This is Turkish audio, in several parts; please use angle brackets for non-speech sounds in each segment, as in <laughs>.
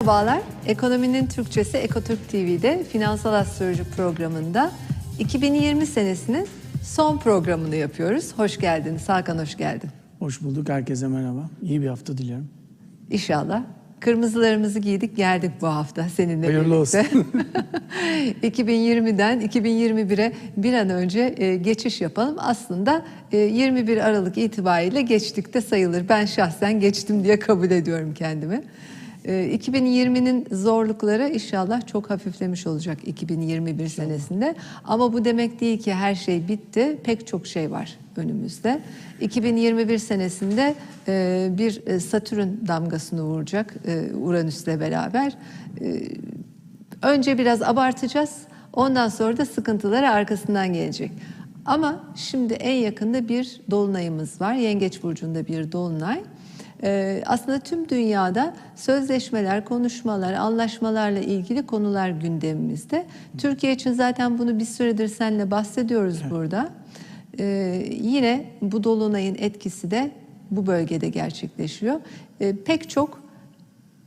Merhabalar. Ekonominin Türkçesi Ekotürk TV'de Finansal Astroloji programında 2020 senesinin son programını yapıyoruz. Hoş geldiniz. Hakan hoş geldin. Hoş bulduk. Herkese merhaba. İyi bir hafta diliyorum. İnşallah. Kırmızılarımızı giydik geldik bu hafta seninle Hayırlı birlikte. 2020'den <laughs> 2021'e bir an önce e, geçiş yapalım. Aslında e, 21 Aralık itibariyle geçtik de sayılır. Ben şahsen geçtim diye kabul ediyorum kendimi. E, 2020'nin zorlukları inşallah çok hafiflemiş olacak 2021 senesinde. Ama bu demek değil ki her şey bitti. Pek çok şey var önümüzde. 2021 senesinde e, bir e, Satürn damgasını vuracak e, Uranüs'le beraber. Önce biraz abartacağız. Ondan sonra da sıkıntıları arkasından gelecek. Ama şimdi en yakında bir dolunayımız var. Yengeç burcunda bir dolunay. Ee, aslında tüm dünyada sözleşmeler, konuşmalar, anlaşmalarla ilgili konular gündemimizde. Türkiye için zaten bunu bir süredir seninle bahsediyoruz burada. Ee, yine bu dolunayın etkisi de bu bölgede gerçekleşiyor. Ee, pek çok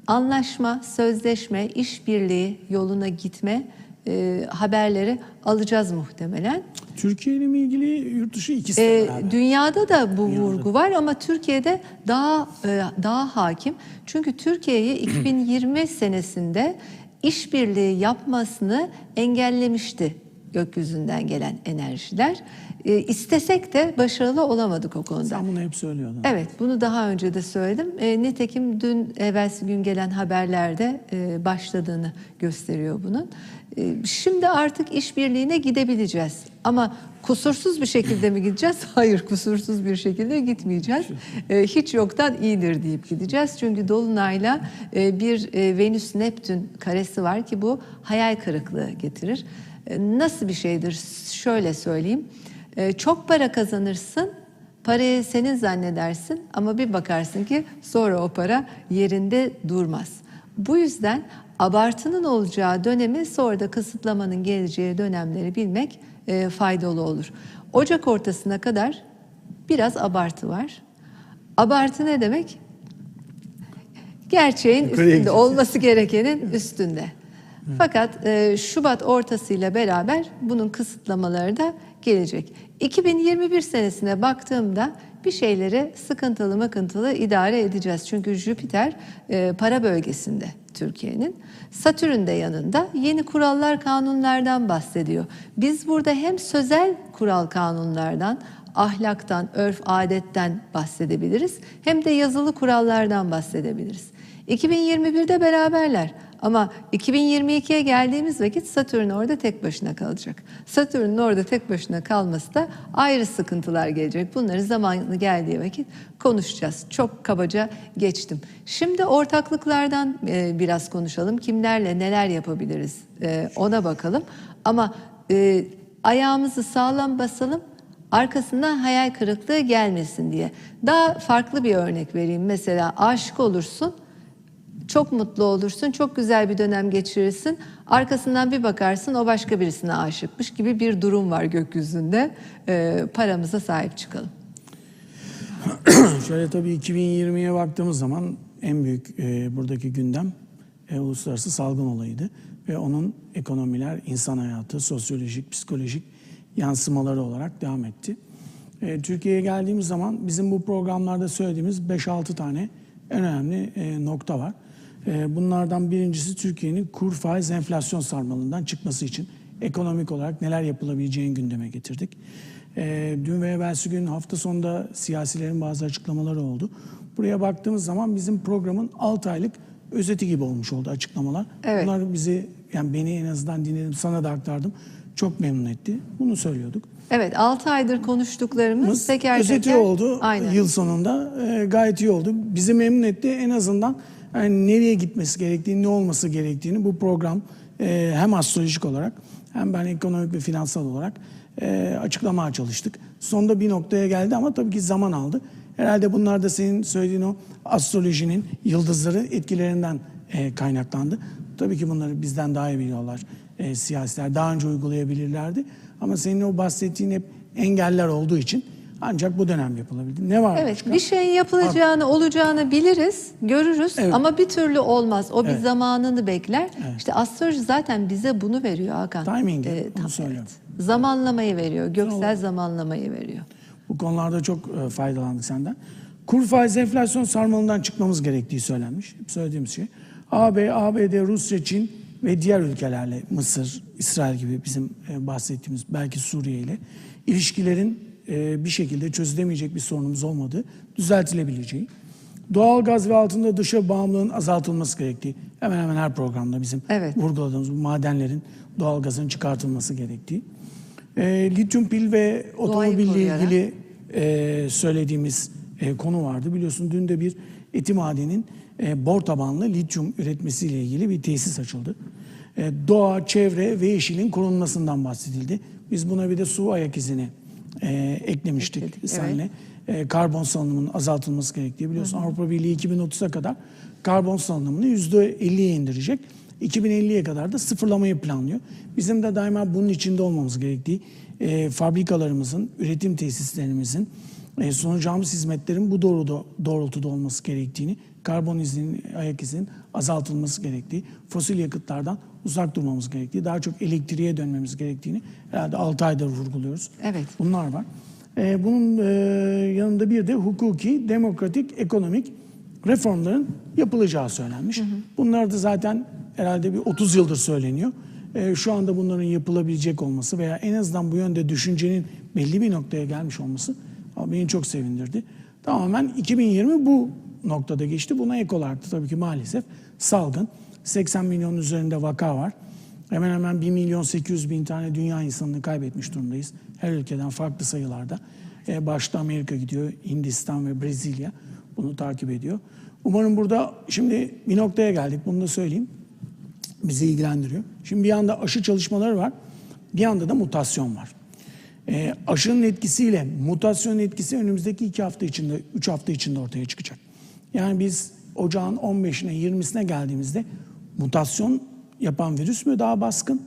anlaşma, sözleşme, işbirliği yoluna gitme e, haberleri alacağız muhtemelen. Türkiye ile mi ilgili yurt dışı ikisi E, beraber. dünyada da bu vurgu var ama Türkiye'de daha e, daha hakim. Çünkü Türkiye'yi <clears throat> 2020 senesinde işbirliği yapmasını engellemişti gökyüzünden gelen enerjiler. E, istesek de başarılı olamadık o konuda. Sen bunu hep söylüyordun. Evet, bunu daha önce de söyledim. E, nitekim dün evvelsi gün gelen haberlerde e, başladığını gösteriyor bunun. E, şimdi artık işbirliğine gidebileceğiz. Ama kusursuz bir şekilde mi gideceğiz? <laughs> Hayır, kusursuz bir şekilde gitmeyeceğiz. E, hiç yoktan iyidir deyip gideceğiz. Çünkü Dolunay'la e, bir e, Venüs-Neptün karesi var ki bu hayal kırıklığı getirir. E, nasıl bir şeydir? Şöyle söyleyeyim. E, çok para kazanırsın, Parayı senin zannedersin ama bir bakarsın ki sonra o para yerinde durmaz. Bu yüzden abartının olacağı dönemi sonra da kısıtlamanın geleceği dönemleri bilmek e, faydalı olur. Ocak ortasına kadar biraz abartı var. Abartı ne demek? Gerçeğin üstünde, olması gerekenin üstünde. Fakat e, Şubat ortasıyla beraber bunun kısıtlamaları da gelecek. 2021 senesine baktığımda bir şeyleri sıkıntılı mıkıntılı idare edeceğiz. Çünkü Jüpiter e, para bölgesinde Türkiye'nin. Satürn de yanında yeni kurallar kanunlardan bahsediyor. Biz burada hem sözel kural kanunlardan ahlaktan, örf, adetten bahsedebiliriz. Hem de yazılı kurallardan bahsedebiliriz. 2021'de beraberler ama 2022'ye geldiğimiz vakit Satürn orada tek başına kalacak. Satürn'ün orada tek başına kalması da ayrı sıkıntılar gelecek. Bunları zamanı geldiği vakit konuşacağız. Çok kabaca geçtim. Şimdi ortaklıklardan e, biraz konuşalım. Kimlerle neler yapabiliriz e, ona bakalım. Ama e, ayağımızı sağlam basalım arkasından hayal kırıklığı gelmesin diye. Daha farklı bir örnek vereyim. Mesela aşık olursun, çok mutlu olursun, çok güzel bir dönem geçirirsin. Arkasından bir bakarsın o başka birisine aşıkmış gibi bir durum var gökyüzünde. Ee, paramıza sahip çıkalım. <clears throat> Şöyle tabii 2020'ye baktığımız zaman en büyük e, buradaki gündem e, uluslararası salgın olayıydı. Ve onun ekonomiler, insan hayatı, sosyolojik, psikolojik yansımaları olarak devam etti. E, Türkiye'ye geldiğimiz zaman bizim bu programlarda söylediğimiz 5-6 tane önemli e, nokta var. E, bunlardan birincisi Türkiye'nin kur faiz enflasyon sarmalından çıkması için ekonomik olarak neler yapılabileceğini gündeme getirdik. E, dün ve evvelsi gün hafta sonunda siyasilerin bazı açıklamaları oldu. Buraya baktığımız zaman bizim programın 6 aylık özeti gibi olmuş oldu açıklamalar. Evet. Bunlar bizi yani beni en azından dinledim sana da aktardım. Çok memnun etti. Bunu söylüyorduk. Evet 6 aydır konuştuklarımız teker özeti teker. oldu Aynen. yıl sonunda. E, gayet iyi oldu. Bizi memnun etti. En azından yani nereye gitmesi gerektiğini, ne olması gerektiğini bu program e, hem astrolojik olarak hem ben ekonomik ve finansal olarak e, açıklamaya çalıştık. Sonunda bir noktaya geldi ama tabii ki zaman aldı. Herhalde bunlar da senin söylediğin o astrolojinin yıldızları etkilerinden e, kaynaklandı. Tabii ki bunları bizden daha iyi biliyorlar e, siyasiler. Daha önce uygulayabilirlerdi. Ama senin o bahsettiğin hep engeller olduğu için Ancak bu dönem yapılabildi. Ne var Evet, başka? bir şeyin yapılacağını, olacağını biliriz, görürüz Evet. ama bir türlü olmaz. O bir Evet. zamanını bekler. İşte astroloji zaten bize bunu veriyor Hakan. Timing'i, Ee, tam- söylüyorum. evet. Zamanlamayı veriyor, göksel zamanlamayı veriyor. Bu konularda çok e, faydalandık senden. Kur faiz enflasyon sarmalından çıkmamız gerektiği söylenmiş. Hep söylediğimiz şey. AB, ABD, Rusya, Çin ve diğer ülkelerle Mısır, İsrail gibi bizim e, bahsettiğimiz belki Suriye ile ilişkilerin e, bir şekilde çözülemeyecek bir sorunumuz olmadığı, düzeltilebileceği. Doğal gaz ve altında dışa bağımlılığın azaltılması gerektiği. Hemen hemen her programda bizim Evet. vurguladığımız bu madenlerin doğal gazın çıkartılması gerektiği. E, lityum pil ve otomobille ilgili e, söylediğimiz e, konu vardı. Biliyorsun dün de bir eti madenin e, bor tabanlı lityum üretmesiyle ilgili bir tesis açıldı. E, doğa, çevre ve yeşilin korunmasından bahsedildi. Biz buna bir de su ayak izini e, eklemiştik Ekledik, seninle. E, karbon salınımının azaltılması gerektiği biliyorsun Avrupa Birliği 2030'a kadar karbon salınımını %50'ye indirecek. 2050'ye kadar da sıfırlamayı planlıyor. Bizim de daima bunun içinde olmamız gerektiği, e, fabrikalarımızın, üretim tesislerimizin sunacağımız hizmetlerin bu doğruda, doğrultuda olması gerektiğini, karbon izinin, ayak izinin azaltılması gerektiği, fosil yakıtlardan uzak durmamız gerektiği, daha çok elektriğe dönmemiz gerektiğini herhalde 6 aydır vurguluyoruz. Evet. Bunlar var. E, bunun e, yanında bir de hukuki, demokratik, ekonomik reformların yapılacağı söylenmiş. Bunlar da zaten herhalde bir 30 yıldır söyleniyor. E, şu anda bunların yapılabilecek olması veya en azından bu yönde düşüncenin belli bir noktaya gelmiş olması beni çok sevindirdi. Tamamen 2020 bu noktada geçti. Buna ek olarak da tabii ki maalesef salgın. 80 milyonun üzerinde vaka var. Hemen hemen 1 milyon 800 bin tane dünya insanını kaybetmiş durumdayız. Her ülkeden farklı sayılarda. E, başta Amerika gidiyor, Hindistan ve Brezilya bunu takip ediyor. Umarım burada şimdi bir noktaya geldik, bunu da söyleyeyim. Bizi ilgilendiriyor. Şimdi bir yanda aşı çalışmaları var, bir yanda da mutasyon var. E, aşının etkisiyle mutasyonun etkisi önümüzdeki iki hafta içinde, üç hafta içinde ortaya çıkacak. Yani biz ocağın 15'ine 20'sine geldiğimizde mutasyon yapan virüs mü daha baskın,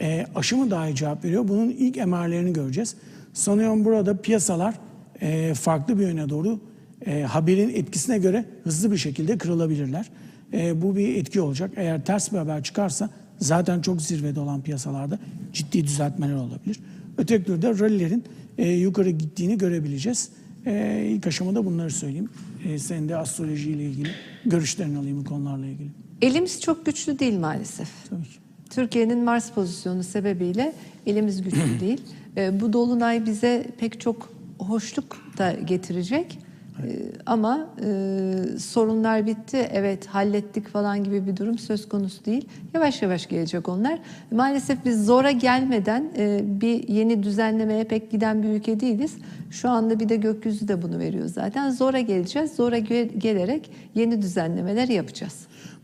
e, aşı mı daha iyi cevap veriyor? Bunun ilk emarelerini göreceğiz. Sanıyorum burada piyasalar e, farklı bir yöne doğru e, haberin etkisine göre hızlı bir şekilde kırılabilirler. E, bu bir etki olacak. Eğer ters bir haber çıkarsa zaten çok zirvede olan piyasalarda ciddi düzeltmeler olabilir. Öteki de rallilerin e, yukarı gittiğini görebileceğiz. E, ilk aşamada bunları söyleyeyim. E, senin de astrolojiyle ilgili görüşlerini alayım bu konularla ilgili. Elimiz çok güçlü değil maalesef. Tabii ki. Türkiye'nin Mars pozisyonu sebebiyle elimiz güçlü <clears throat> değil. E, bu dolunay bize pek çok hoşluk da getirecek. E, ama e, sorunlar bitti, evet hallettik falan gibi bir durum söz konusu değil. Yavaş yavaş gelecek onlar. Maalesef biz zora gelmeden e, bir yeni düzenlemeye pek giden bir ülke değiliz. Şu anda bir de gökyüzü de bunu veriyor zaten. Zora geleceğiz, zora ge- gelerek yeni düzenlemeler yapacağız.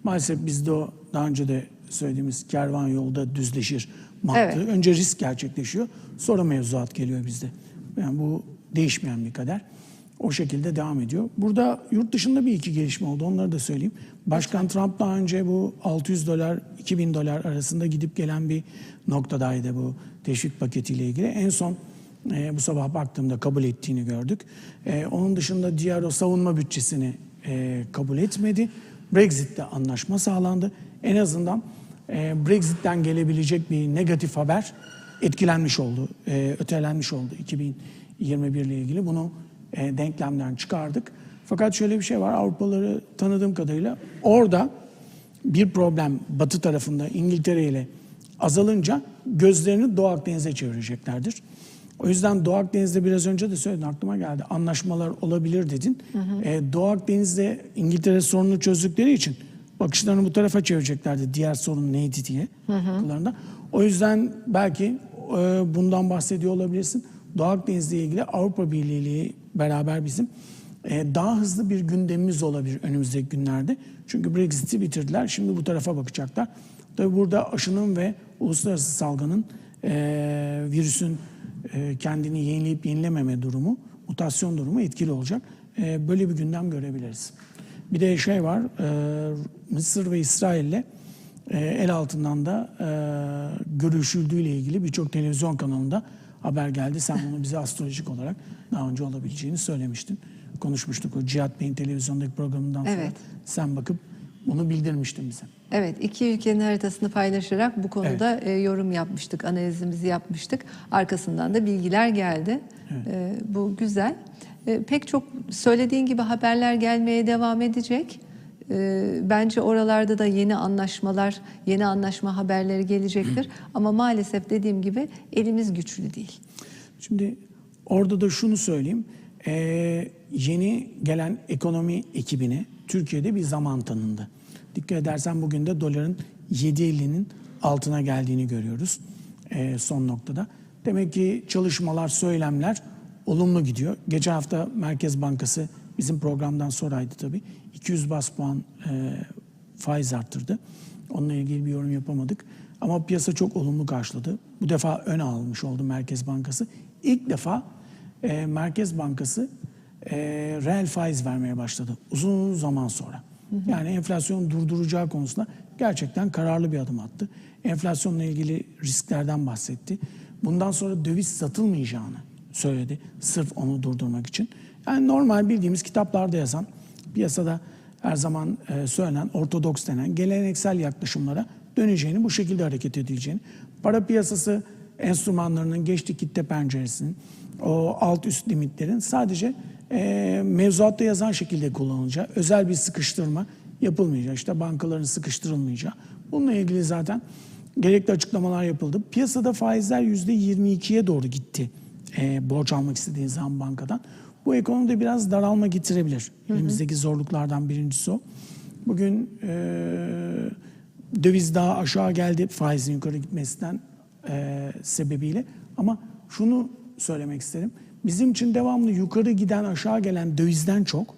Maalesef bizde o daha önce de söylediğimiz kervan yolda düzleşir mantığı. Evet. Önce risk gerçekleşiyor, sonra mevzuat geliyor bizde. Yani bu değişmeyen bir kader. O şekilde devam ediyor. Burada yurt dışında bir iki gelişme oldu. Onları da söyleyeyim. Başkan Trump daha önce bu 600 dolar, 2000 dolar arasında gidip gelen bir noktadaydı bu teşvik paketiyle ilgili. En son e, bu sabah baktığımda kabul ettiğini gördük. E, onun dışında diğer o savunma bütçesini e, kabul etmedi. Brexit'te anlaşma sağlandı. En azından e, Brexit'ten gelebilecek bir negatif haber etkilenmiş oldu, e, ötelenmiş oldu 2021 ile ilgili. Bunu e, denklemden çıkardık. Fakat şöyle bir şey var, Avrupalıları tanıdığım kadarıyla orada bir problem Batı tarafında İngiltere ile azalınca gözlerini Doğu Akdeniz'e çevireceklerdir. O yüzden Doğu Akdeniz'de biraz önce de söyledin aklıma geldi. Anlaşmalar olabilir dedin. Ee, Doğu Akdeniz'de İngiltere sorununu çözdükleri için bakışlarını bu tarafa çevireceklerdi. Diğer sorun neydi diye akıllarında. O yüzden belki e, bundan bahsediyor olabilirsin. Doğu Akdeniz'le ilgili Avrupa Birliği beraber bizim e, daha hızlı bir gündemimiz olabilir önümüzdeki günlerde. Çünkü Brexit'i bitirdiler. Şimdi bu tarafa bakacaklar. Tabii burada aşının ve uluslararası salgının e, virüsün e, kendini yenileyip yenilememe durumu, mutasyon durumu etkili olacak. Böyle bir gündem görebiliriz. Bir de şey var, Mısır ve İsrail'le el altından da görüşüldüğüyle ilgili birçok televizyon kanalında haber geldi. Sen bunu bize astrolojik olarak daha önce olabileceğini söylemiştin. Konuşmuştuk o Cihat Bey'in televizyondaki programından sonra. Evet. Sen bakıp bunu bildirmiştin bize. Evet, iki ülkenin haritasını paylaşarak bu konuda e, yorum yapmıştık, analizimizi yapmıştık. Arkasından da bilgiler geldi. E, bu güzel. E, pek çok söylediğin gibi haberler gelmeye devam edecek. E, bence oralarda da yeni anlaşmalar, yeni anlaşma haberleri gelecektir. <clears throat> Ama maalesef dediğim gibi elimiz güçlü değil. Şimdi orada da şunu söyleyeyim. Ee, yeni gelen ekonomi ekibine Türkiye'de bir zaman tanındı. Dikkat edersen bugün de doların 7.50'nin altına geldiğini görüyoruz ee, son noktada. Demek ki çalışmalar, söylemler olumlu gidiyor. Geçen hafta Merkez Bankası bizim programdan sonraydı tabii. 200 bas puan e, faiz arttırdı. Onunla ilgili bir yorum yapamadık. Ama piyasa çok olumlu karşıladı. Bu defa ön almış oldu Merkez Bankası. İlk defa e, Merkez Bankası e, reel faiz vermeye başladı. Uzun zaman sonra. Yani enflasyonu durduracağı konusunda gerçekten kararlı bir adım attı. Enflasyonla ilgili risklerden bahsetti. Bundan sonra döviz satılmayacağını söyledi. Sırf onu durdurmak için. Yani normal bildiğimiz kitaplarda yazan, piyasada her zaman e, söylenen, ortodoks denen geleneksel yaklaşımlara döneceğini, bu şekilde hareket edileceğini, para piyasası enstrümanlarının geçti kitle penceresinin, o alt üst limitlerin sadece e, mevzuatta yazan şekilde kullanılacağı, özel bir sıkıştırma yapılmayacağı, işte bankaların sıkıştırılmayacağı. Bununla ilgili zaten gerekli açıklamalar yapıldı. Piyasada faizler %22'ye doğru gitti e, borç almak istediğin zaman bankadan. Bu ekonomide biraz daralma getirebilir. Elimizdeki zorluklardan birincisi o. Bugün e, döviz daha aşağı geldi faizin yukarı gitmesinden e, sebebiyle. Ama şunu söylemek isterim. Bizim için devamlı yukarı giden aşağı gelen dövizden çok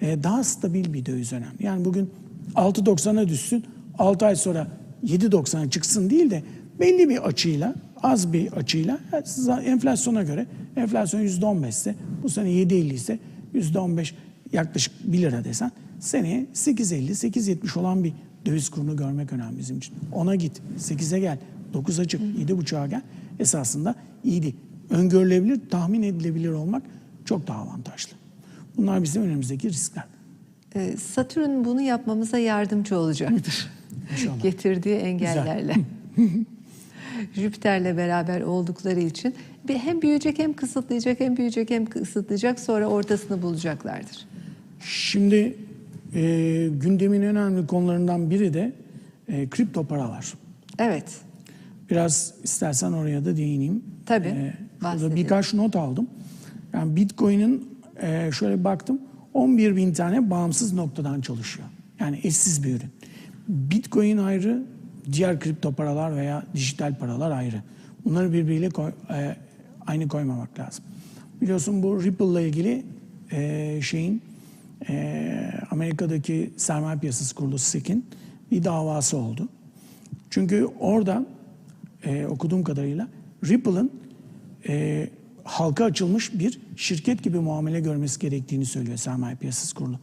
e, daha stabil bir döviz önemli. Yani bugün 6.90'a düşsün 6 ay sonra 7.90'a çıksın değil de belli bir açıyla az bir açıyla enflasyona göre enflasyon %15 ise bu sene 7.50 ise %15 yaklaşık 1 lira desen seneye 8.50 8.70 olan bir döviz kurunu görmek önemli bizim için. Ona git 8'e gel 9'a çık 7.5'a gel esasında iyiydi. Öngörülebilir tahmin edilebilir olmak çok daha avantajlı. Bunlar bizim önümüzdeki riskler. E, Satürn bunu yapmamıza yardımcı olacaktır. <laughs> Getirdiği engellerle. <laughs> Jüpiter'le beraber oldukları için hem büyüyecek hem kısıtlayacak hem büyüyecek hem kısıtlayacak sonra ortasını bulacaklardır. Şimdi e, gündemin önemli konularından biri de e, kripto paralar. Evet. Biraz istersen oraya da değineyim. Tabii, E, şurada birkaç not aldım. Yani Bitcoin'in e, şöyle baktım 11 bin tane bağımsız noktadan çalışıyor. Yani eşsiz bir ürün. Bitcoin ayrı, diğer kripto paralar veya dijital paralar ayrı. Bunları birbiriyle koy- e, aynı koymamak lazım. Biliyorsun bu Ripple ile ilgili e, şeyin e, Amerika'daki sermaye piyasası kurulu SEC'in bir davası oldu. Çünkü orada e, okuduğum kadarıyla Ripple'ın e, halka açılmış bir şirket gibi muamele görmesi gerektiğini söylüyor sermaye piyasası kurulu.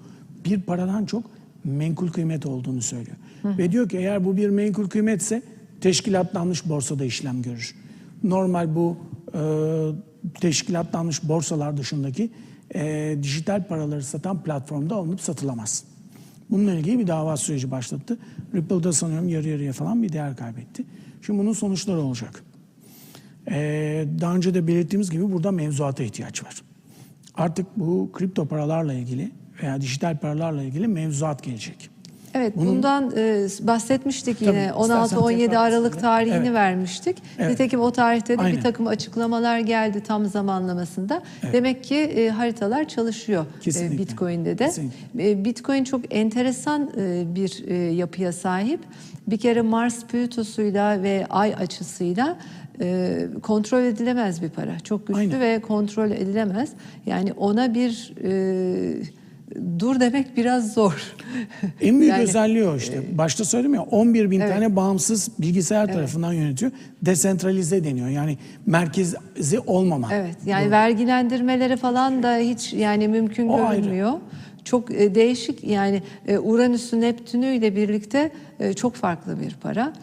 Bir paradan çok menkul kıymet olduğunu söylüyor. Ve diyor ki eğer bu bir menkul kıymetse teşkilatlanmış borsada işlem görür. Normal bu e, teşkilatlanmış borsalar dışındaki e, dijital paraları satan platformda alınıp satılamaz. Bununla ilgili bir dava süreci başlattı. Ripple'da sanıyorum yarı yarıya falan bir değer kaybetti. Şimdi bunun sonuçları olacak. Ee, daha önce de belirttiğimiz gibi burada mevzuata ihtiyaç var. Artık bu kripto paralarla ilgili veya dijital paralarla ilgili mevzuat gelecek. Evet Bunun- bundan e, bahsetmiştik yine Tabii, istersen 16-17 tekrar Aralık tarihini Evet. vermiştik. Evet. Nitekim o tarihte de Aynen. bir takım açıklamalar geldi tam zamanlamasında. Demek ki e, haritalar çalışıyor e. Bitcoin'de de. Kesinlikle. E, Bitcoin çok enteresan e, bir e, yapıya sahip. Bir kere Mars Plüto'suyla ve Ay açısıyla e, kontrol edilemez bir para. Çok güçlü Aynen. ve kontrol edilemez. Yani ona bir e, dur demek biraz zor. En büyük Yani- özelliği o işte. Başta söyledim ya 11 bin tane bağımsız bilgisayar tarafından yönetiyor. Desentralize deniyor. Yani merkezi olmaman. Evet yani vergilendirmeleri falan da hiç yani mümkün O ayrı. görünmüyor. Çok e, değişik yani e, Uranüs'ü Neptün'ü ile birlikte e, çok farklı bir para.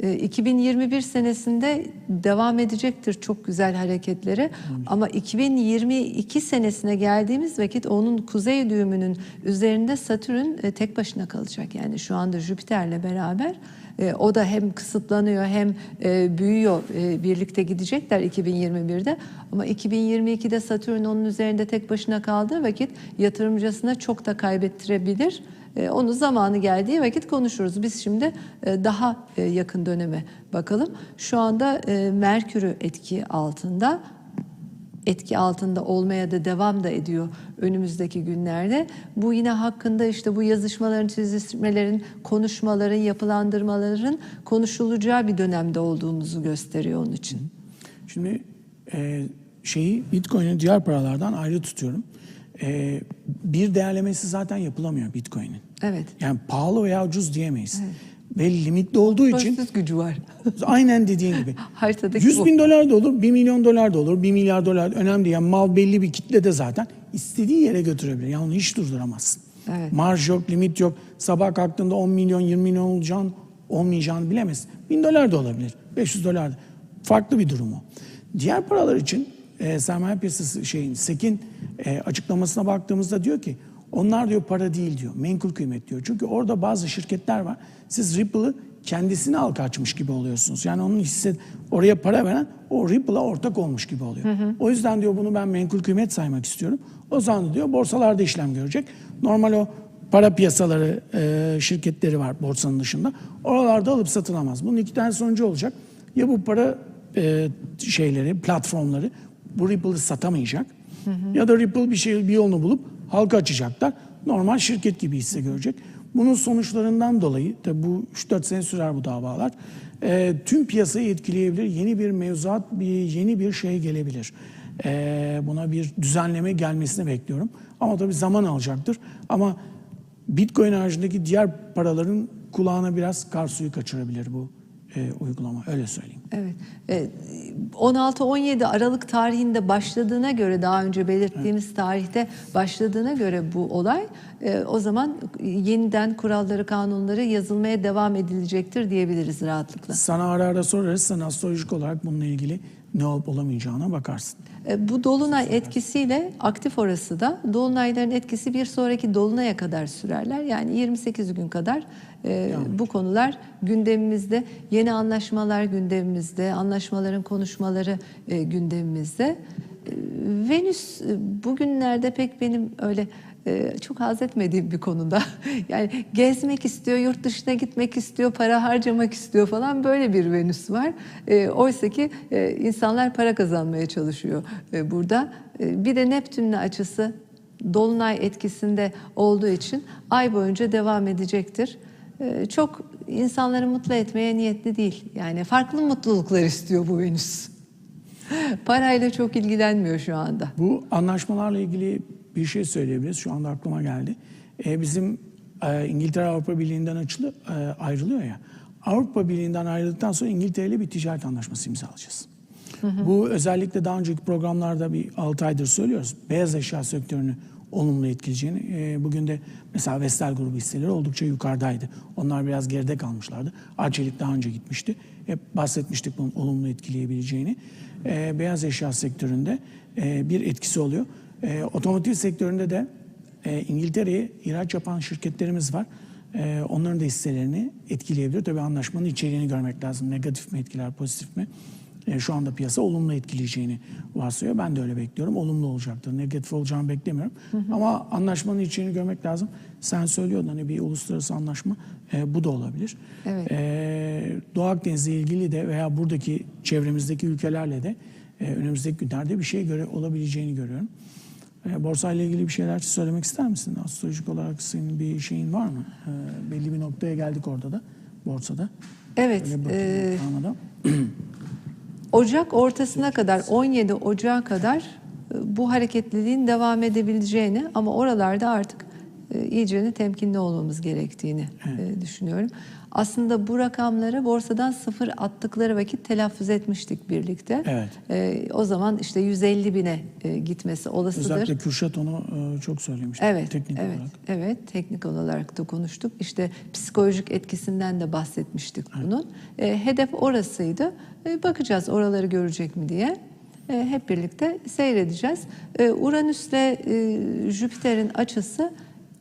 E, 2021 senesinde devam edecektir çok güzel hareketleri ama 2022 senesine geldiğimiz vakit onun kuzey düğümünün üzerinde Satürn e, tek başına kalacak. Yani şu anda Jüpiter'le beraber e, o da hem kısıtlanıyor hem e, büyüyor. Birlikte gidecekler 2021'de. Ama 2022'de Satürn onun üzerinde tek başına kaldığı vakit yatırımcısına çok da kaybettirebilir. E, onu zamanı geldiği vakit konuşuruz. Biz şimdi e, daha e, yakın döneme bakalım. Şu anda Merkür'ü etki altında etki altında olmaya da devam da ediyor önümüzdeki günlerde. Bu yine hakkında işte bu yazışmaların, çizişmelerin, konuşmaların, yapılandırmaların konuşulacağı bir dönemde olduğumuzu gösteriyor onun için. Şimdi şeyi Bitcoin'i diğer paralardan ayrı tutuyorum. E, bir değerlemesi zaten yapılamıyor Bitcoin'in. Evet. Yani pahalı veya ucuz diyemeyiz. Ve limitli olduğu için Sonsuz gücü var. <laughs> aynen dediğin gibi. <laughs> Haritadaki 100 bu. bin dolar da olur, 1 milyon dolar da olur, 1 milyar dolar önemli değil. Yani mal belli bir kitlede zaten istediği yere götürebilir. Yani onu hiç durduramazsın. Evet. Marj yok, limit yok. Sabah kalktığında 10 milyon, 20 milyon olacağını, olmayacağını bilemezsin. 1000 dolar da olabilir, 500 dolar da. Farklı bir durum o. Diğer paralar için e, sermaye piyasası şeyin, SEK'in e, açıklamasına baktığımızda diyor ki onlar diyor para değil diyor, menkul kıymet diyor. Çünkü orada bazı şirketler var. Siz Ripple'ı kendisine halka açmış gibi oluyorsunuz. Yani onun hisse oraya para veren o Ripple'a ortak olmuş gibi oluyor. O yüzden diyor bunu ben menkul kıymet saymak istiyorum. O zaman diyor borsalarda işlem görecek. Normal o para piyasaları e, şirketleri var borsanın dışında. Oralarda alıp satılamaz. Bunun iki tane sonucu olacak. Ya bu para e, şeyleri, platformları bu Ripple'ı satamayacak. Ya da Ripple bir şey bir yolunu bulup halka açacaklar. Normal şirket gibi hisse görecek. Bunun sonuçlarından dolayı tabi bu 3-4 sene sürer bu davalar. e, tüm piyasayı etkileyebilir. Yeni bir mevzuat, bir yeni bir şey gelebilir. E, buna bir düzenleme gelmesini bekliyorum. Ama tabii zaman alacaktır. Ama Bitcoin haricindeki diğer paraların kulağına biraz kar suyu kaçırabilir bu e, uygulama. Öyle söyleyeyim. Evet. Ee, 16-17 Aralık tarihinde başladığına göre daha önce belirttiğimiz tarihte başladığına göre bu olay e, o zaman yeniden kuralları kanunları yazılmaya devam edilecektir diyebiliriz rahatlıkla. Sana ara ara sorarız. Sen astrolojik olarak bununla ilgili ne olup olamayacağına bakarsın. E, Bu dolunay etkisiyle aktif orası da dolunayların etkisi bir sonraki dolunaya kadar sürerler. Yani 28 gün kadar e, bu konular gündemimizde. Yeni anlaşmalar gündemimizde, anlaşmaların konuşmaları e, gündemimizde. E, Venüs e, bugünlerde pek benim öyle e, çok haz etmediğim bir konuda. <laughs> Yani gezmek istiyor, yurt dışına gitmek istiyor, para harcamak istiyor falan böyle bir Venüs var. E, Oysa ki e, insanlar para kazanmaya çalışıyor e, burada. E, Bir de Neptün'le açısı Dolunay etkisinde olduğu için ay boyunca devam edecektir. Çok insanları mutlu etmeye niyetli değil. Yani farklı mutluluklar istiyor bu Venüs. <laughs> Parayla çok ilgilenmiyor şu anda. Bu anlaşmalarla ilgili bir şey söyleyebiliriz. Şu anda aklıma geldi. Ee, bizim e, İngiltere Avrupa Birliği'nden açılı, e, ayrılıyor ya. Avrupa Birliği'nden ayrıldıktan sonra İngiltere ile bir ticaret anlaşması imzalayacağız. Bu özellikle daha önceki programlarda bir 6 aydır söylüyoruz. Beyaz eşya sektörünü olumlu etkileyeceğini. E, bugün de mesela Vestel grubu hisseleri oldukça yukarıdaydı. Onlar biraz geride kalmışlardı. Arçelik daha önce gitmişti. Hep bahsetmiştik bunun olumlu etkileyebileceğini. E, beyaz eşya sektöründe e, bir etkisi oluyor. E, otomotiv sektöründe de e, İngiltere'ye ihraç yapan şirketlerimiz var. E, onların da hisselerini etkileyebilir. Tabii anlaşmanın içeriğini görmek lazım. Negatif mi etkiler, pozitif mi? E, şu anda piyasa olumlu etkileyeceğini varsayıyor. Ben de öyle bekliyorum. Olumlu olacaktır. Negatif olacağını beklemiyorum. Ama anlaşmanın içeriğini görmek lazım. Sen söylüyordun hani bir uluslararası anlaşma. E, bu da olabilir. Evet. E, Doğu Akdeniz'le ilgili de veya buradaki çevremizdeki ülkelerle de e, önümüzdeki günlerde bir şey göre olabileceğini görüyorum. E, borsa ile ilgili bir şeyler söylemek ister misin? Astrolojik olarak senin bir şeyin var mı? E, belli bir noktaya geldik orada da borsada. Evet. E. <clears throat> Ocak ortasına kadar 17 Ocağı kadar e, bu hareketliliğin devam edebileceğini ama oralarda artık iyicene temkinli olmamız gerektiğini e, düşünüyorum. Aslında bu rakamları borsadan sıfır attıkları vakit telaffuz etmiştik birlikte. Evet. E, o zaman işte 150 bine e, gitmesi olasıdır. Özellikle Kürşat onu e, çok söylemişti. Evet, Teknik evet, olarak. evet. Teknik olarak da konuştuk. İşte psikolojik etkisinden de bahsetmiştik bunun. E, hedef orasıydı. E, bakacağız oraları görecek mi diye. E, hep birlikte seyredeceğiz. E, Uranüs'le e, Jüpiter'in açısı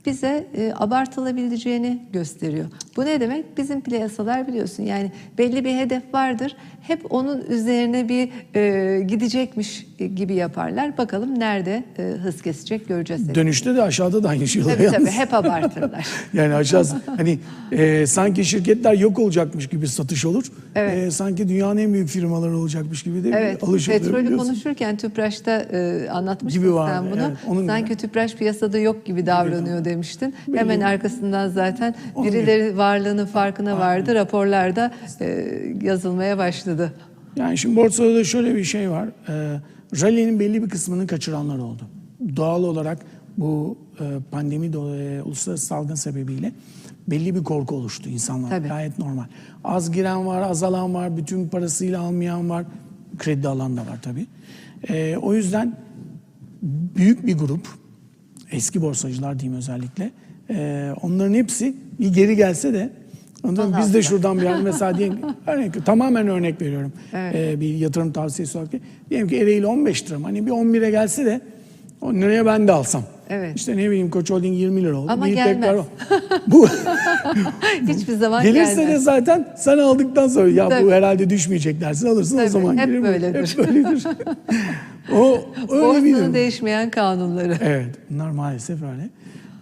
bize e, abartılabileceğini gösteriyor. Bu ne demek? Bizim piyasalar biliyorsun yani belli bir hedef vardır. Hep onun üzerine bir e, gidecekmiş gibi yaparlar. Bakalım nerede e, hız kesecek göreceğiz. Dönüşte de aşağıda da aynı şey oluyor. Tabii tabii yalnız. hep abartırlar. <laughs> Yani aşağısı hani e, sanki şirketler yok olacakmış gibi satış olur. Evet. E, sanki dünyanın en büyük firmaları olacakmış gibi de Evet, alış oluyor petrolü biliyorsun. konuşurken Tüpraş'ta e, anlatmıştın Gibi vardı, sen bunu. evet, onun Sanki gibi. Tüpraş piyasada yok gibi davranıyor demiştin. Hemen arkasından zaten Onun birileri varlığının farkına vardı. Raporlarda e, yazılmaya başladı. Yani şimdi borsada da şöyle bir şey var. E, rally'nin belli bir kısmını kaçıranlar oldu. Doğal olarak bu e, pandemi dolayı uluslararası salgın sebebiyle belli bir korku oluştu insanlar. Tabii. Gayet normal. Az giren var, azalan var, bütün parasıyla almayan var. Kredi alan da var tabii. E, o yüzden büyük bir grup, eski borsacılar diyeyim özellikle, e, onların hepsi bir geri gelse de ondan Ondan biz de şuradan bir <laughs> mesela diyelim örnek, tamamen örnek veriyorum. Evet. E, bir yatırım tavsiyesi olarak. Diyelim ki Ereğli 15 lira. Hani bir 11'e gelse de 10 liraya ben de alsam. Evet. İşte ne bileyim Koç Holding 20 lira oldu. Ama Bir gelmez. tekrar o. <laughs> Bu Hiçbir zaman gelirse de gelmez. zaten sen aldıktan sonra ya bu Tabii. herhalde düşmeyecek dersin alırsın o Tabii, zaman hep gelir böyledir. Hep böyledir. <laughs> o öyle değişmeyen kanunları. Evet, bunlar maalesef öyle.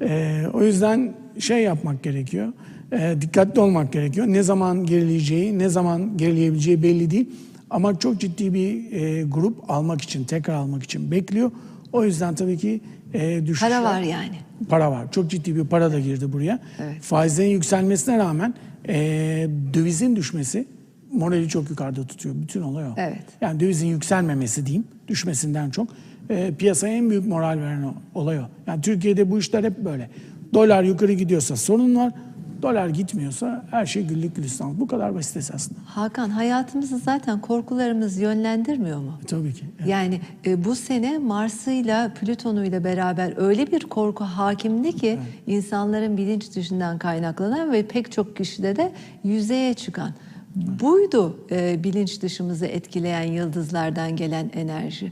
Ee, o yüzden şey yapmak gerekiyor, e, dikkatli olmak gerekiyor. Ne zaman gerileyeceği, ne zaman gerileyebileceği belli değil. Ama çok ciddi bir e, grup almak için, tekrar almak için bekliyor. O yüzden tabii ki e, düşüş Para var yani. Para var. Çok ciddi bir para da girdi buraya. Evet. Faizlerin yükselmesine rağmen e, dövizin düşmesi morali çok yukarıda tutuyor. Bütün olay o. Evet. Yani dövizin yükselmemesi diyeyim, düşmesinden çok. E, piyasaya en büyük moral veren o- olay o. Yani Türkiye'de bu işler hep böyle. Dolar yukarı gidiyorsa sorun var. Dolar gitmiyorsa her şey güllük gülistan. Bu kadar basit esasında. Hakan hayatımızı zaten korkularımız yönlendirmiyor mu? E, tabii ki. Evet. Yani e, bu sene Mars'ıyla Plüton'uyla beraber öyle bir korku hakimdi ki insanların bilinç dışından kaynaklanan ve pek çok kişide de yüzeye çıkan. Buydu e, bilinç dışımızı etkileyen yıldızlardan gelen enerji.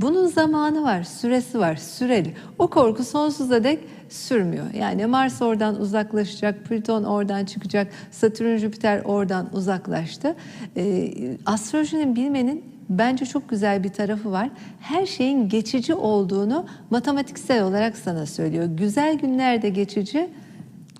Bunun zamanı var, süresi var, süreli. O korku sonsuza dek sürmüyor. Yani Mars oradan uzaklaşacak, Plüton oradan çıkacak, Satürn, Jüpiter oradan uzaklaştı. Ee, astrolojinin bilmenin bence çok güzel bir tarafı var. Her şeyin geçici olduğunu matematiksel olarak sana söylüyor. Güzel günlerde geçici,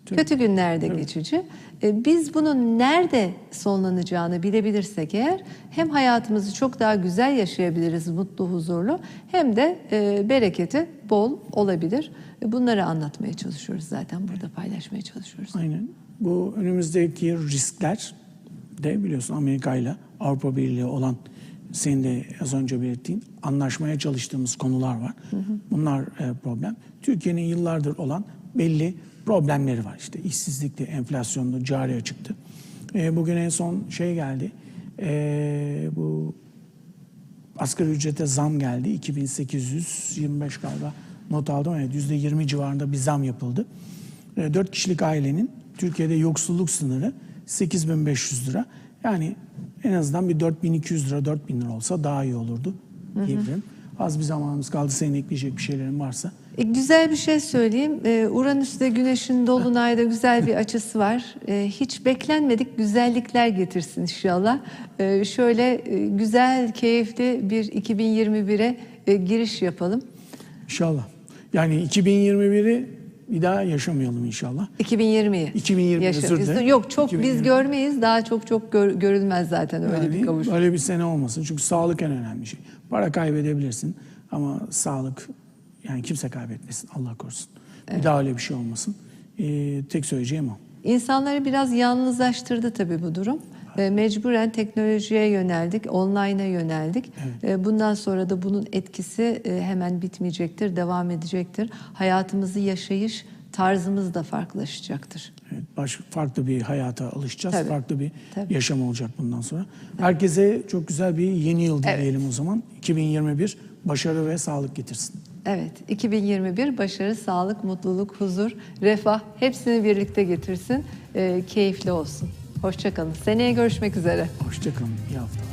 kötü günlerde geçici. Ee, Biz bunun nerede sonlanacağını bilebilirsek eğer hem hayatımızı çok daha güzel yaşayabiliriz, mutlu, huzurlu hem de e, bereketi bol olabilir. E, Bunları anlatmaya çalışıyoruz zaten burada paylaşmaya çalışıyoruz. Aynen. Bu önümüzdeki riskler de biliyorsun Amerika ile Avrupa Birliği olan senin de az önce belirttiğin anlaşmaya çalıştığımız konular var. Bunlar e, problem. Türkiye'nin yıllardır olan belli problemleri var. İşte işsizlikti, enflasyondu, cari açıktı. E, bugün en son şey geldi. E, bu asgari ücrete zam geldi. 2825 galiba not aldım. Evet, %20 civarında bir zam yapıldı. 4 kişilik ailenin Türkiye'de yoksulluk sınırı 8500 lira. Yani en azından bir 4200 lira, 4000 lira olsa daha iyi olurdu diyebilirim. Az bir zamanımız kaldı. Senin ekleyecek bir şeylerin varsa. E, güzel bir şey söyleyeyim. E, Uranüs'te Güneş'in Dolunay'da güzel bir açısı var. E, hiç beklenmedik güzellikler getirsin inşallah. E, şöyle e, güzel, keyifli bir 2021'e e, giriş yapalım. İnşallah. Yani 2021'i bir daha yaşamayalım inşallah. 2020'yi. 2020 yaşa- özür dilerim. Yok çok biz 2020. görmeyiz. Daha çok çok gör- görülmez zaten öyle Yani bir kavuşma. Öyle bir sene olmasın. Çünkü sağlık en önemli şey. Para kaybedebilirsin ama sağlık yani kimse kaybetmesin Allah korusun. Bir daha öyle bir şey olmasın. Ee, tek söyleyeceğim o. İnsanları biraz yalnızlaştırdı tabii bu durum. E, Mecburen teknolojiye yöneldik, online'a yöneldik. E, Bundan sonra da bunun etkisi e, hemen bitmeyecektir, devam edecektir. Hayatımızı yaşayış tarzımız da farklılaşacaktır. Evet, baş, farklı bir hayata alışacağız. Tabii, Farklı bir tabii. yaşam olacak bundan sonra. Herkese çok güzel bir yeni yıl Evet. dileyelim o zaman. 2021 başarı ve sağlık getirsin. Evet, 2021 başarı, sağlık, mutluluk, huzur, refah hepsini birlikte getirsin. Ee, keyifli olsun. Hoşçakalın. Seneye görüşmek üzere. Hoşçakalın. İyi haftalar.